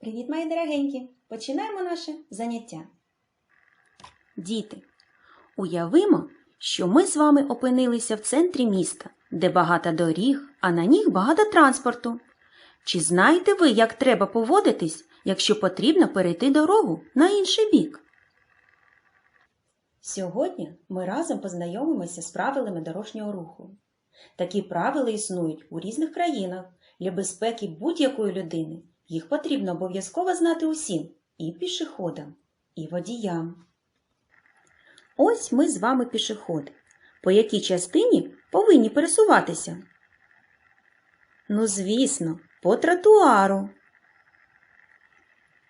Привіт, мої дорогенькі! Починаємо наше заняття. Діти, уявимо, що ми з вами опинилися в центрі міста, де багато доріг, а на них багато транспорту. Чи знаєте ви, як треба поводитись, якщо потрібно перейти дорогу на інший бік? Сьогодні ми разом познайомимося з правилами дорожнього руху. Такі правила існують у різних країнах. Для безпеки будь-якої людини їх потрібно обов'язково знати усім і пішоходам, і водіям. Ось ми з вами пішоходи. По якій частині повинні пересуватися? Ну, звісно, по тротуару.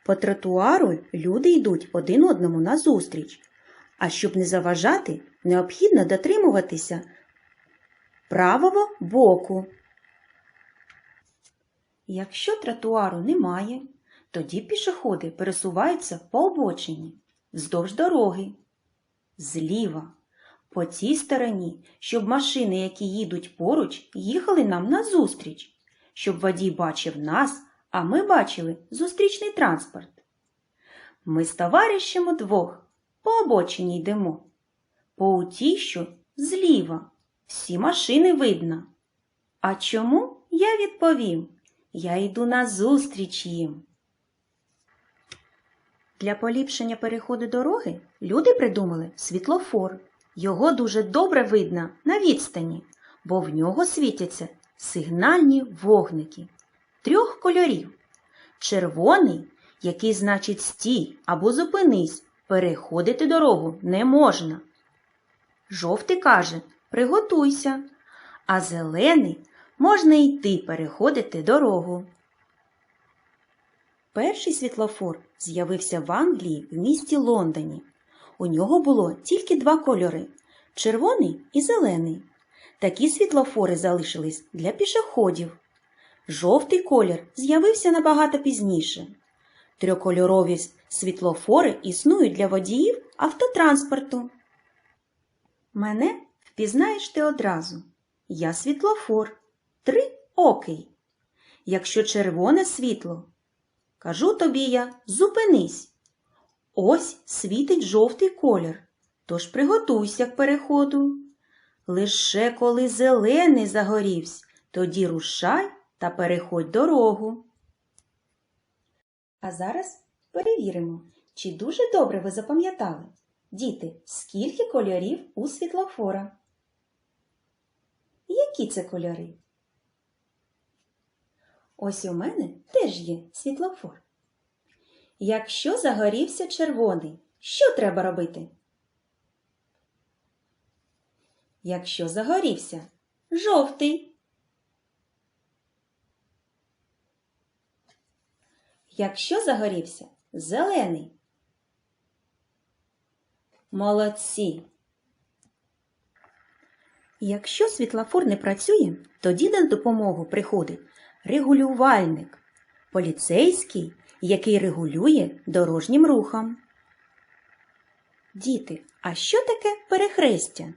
По тротуару люди йдуть один одному назустріч. А щоб не заважати, необхідно дотримуватися правого боку. Якщо тротуару немає, тоді пішоходи пересуваються по обочині, вздовж дороги, зліва, по цій стороні, щоб машини, які їдуть поруч, їхали нам назустріч, щоб водій бачив нас, а ми бачили зустрічний транспорт. Ми з товаришем удвох по обочині йдемо. По утій, що зліва, всі машини видно. А чому я відповім? Я йду назустріч їм. Для поліпшення переходу дороги люди придумали світлофор. Його дуже добре видно на відстані, бо в нього світяться сигнальні вогники трьох кольорів. Червоний, який значить стій або зупинись, переходити дорогу не можна. Жовтий каже приготуйся, а зелений можна йти переходити дорогу. Перший світлофор з'явився в Англії в місті Лондоні. У нього було тільки два кольори червоний і зелений. Такі світлофори залишились для пішоходів. Жовтий колір з'явився набагато пізніше. Трьохкольорові світлофори існують для водіїв автотранспорту. Мене впізнаєш ти одразу. Я світлофор. Три окей. Якщо червоне світло, кажу тобі я зупинись. Ось світить жовтий колір, тож приготуйся к переходу. Лише коли зелений загорівсь, тоді рушай та переходь дорогу. А зараз перевіримо, чи дуже добре ви запам'ятали, діти, скільки кольорів у світлофора. Які це кольори? Ось у мене теж є світлофор. Якщо загорівся червоний, що треба робити? Якщо загорівся жовтий. Якщо загорівся зелений. Молодці. Якщо світлофор не працює, тоді на допомогу приходить регулювальник, поліцейський, який регулює дорожнім рухом. Діти, а що таке перехрестя?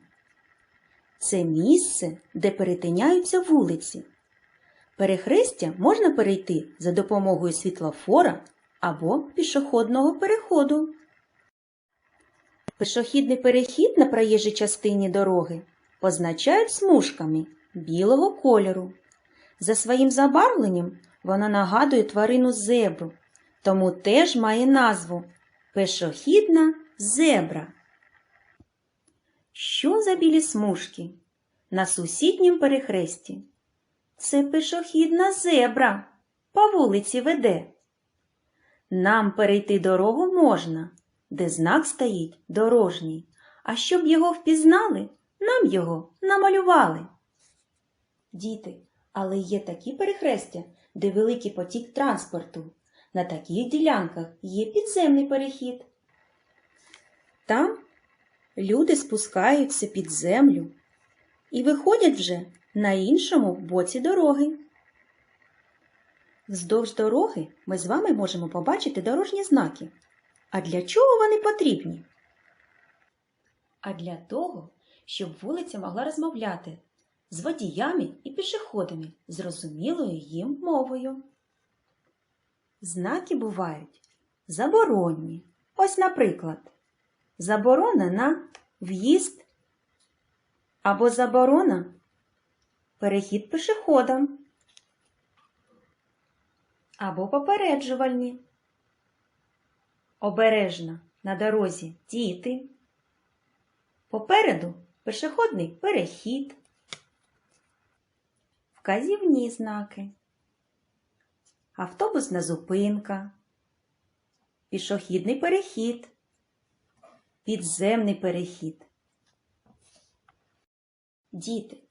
Це місце, де перетиняються вулиці. Перехрестя можна перейти за допомогою світлофора або пішохідного переходу. Пішохідний перехід на проїжджій частині дороги позначають смужками білого кольору. За своїм забарвленням вона нагадує тварину зебру, тому теж має назву пешохідна зебра. Що за білі смужки? На сусіднім перехресті. Це пешохідна зебра по вулиці веде. Нам перейти дорогу можна, де знак стоїть дорожній, а щоб його впізнали, нам його намалювали. Діти, але є такі перехрестя, де великий потік транспорту. На таких ділянках є підземний перехід. Там люди спускаються під землю і виходять вже на іншому боці дороги. Вздовж дороги ми з вами можемо побачити дорожні знаки. А для чого вони потрібні? А для того, щоб вулиця могла розмовляти з водіями і пішоходами зрозумілою їм мовою. Знаки бувають заборонні. Ось, наприклад, заборона на в'їзд або заборона перехід пішоходам або попереджувальні. Обережно на дорозі діти. Попереду пішохідний перехід. Вказівні знаки. Автобусна зупинка. Пішохідний перехід. Підземний перехід. Діти.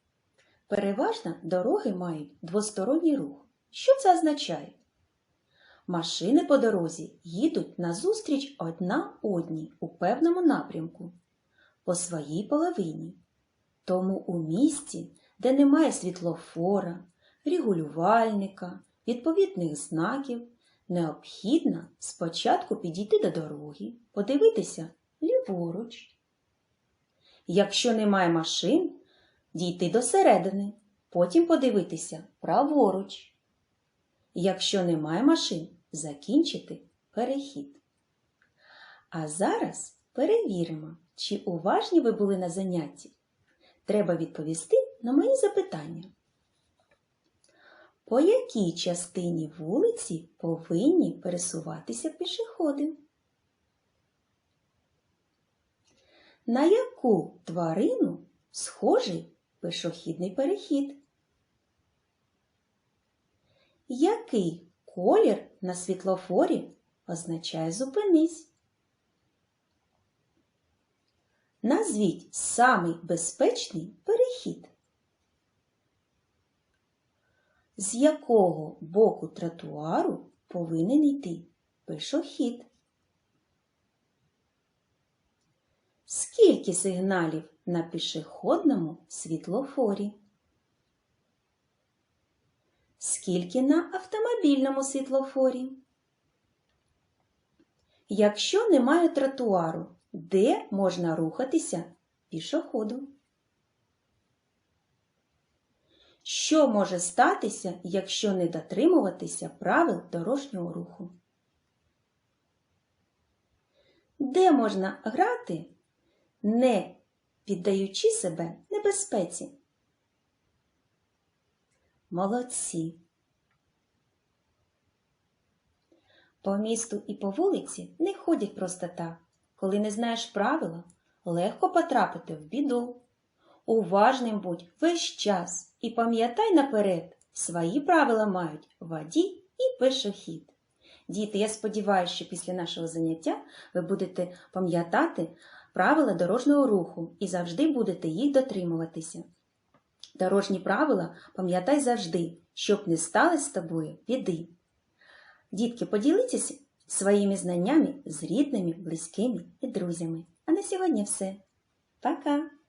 Переважно дороги мають двосторонній рух. Що це означає? Машини по дорозі їдуть назустріч одна одній у певному напрямку по своїй половині. Тому у місті, де немає світлофора, регулювальника, відповідних знаків, необхідно спочатку підійти до дороги, подивитися ліворуч. Якщо немає машин, дійти до середини, потім подивитися праворуч. Якщо немає машин, закінчити перехід. А зараз перевіримо, чи уважні ви були на занятті. Треба відповісти на мої запитання. По якій частині вулиці повинні пересуватися пішоходи? На яку тварину схожий пішохідний перехід? Який колір на світлофорі означає зупинись? Назвіть самий безпечний перехід. З якого боку тротуару повинен йти пішохід? Скільки сигналів на пішохідному світлофорі? Скільки на автомобільному світлофорі? Якщо немає тротуару, де можна рухатися пішоходу? Що може статися, якщо не дотримуватися правил дорожнього руху? Де можна грати, не піддаючи себе небезпеці? Молодці! По місту і по вулиці не ходять просто так. Коли не знаєш правила, легко потрапити в біду. Уважним будь весь час і пам'ятай наперед, свої правила мають водій і пішохід. Діти, я сподіваюся, що після нашого заняття ви будете пам'ятати правила дорожнього руху і завжди будете їх дотримуватися. Дорожні правила пам'ятай завжди, щоб не сталося з тобою біди. Дітки, поділіться своїми знаннями з рідними, близькими і друзями. А на сьогодні все. Пока!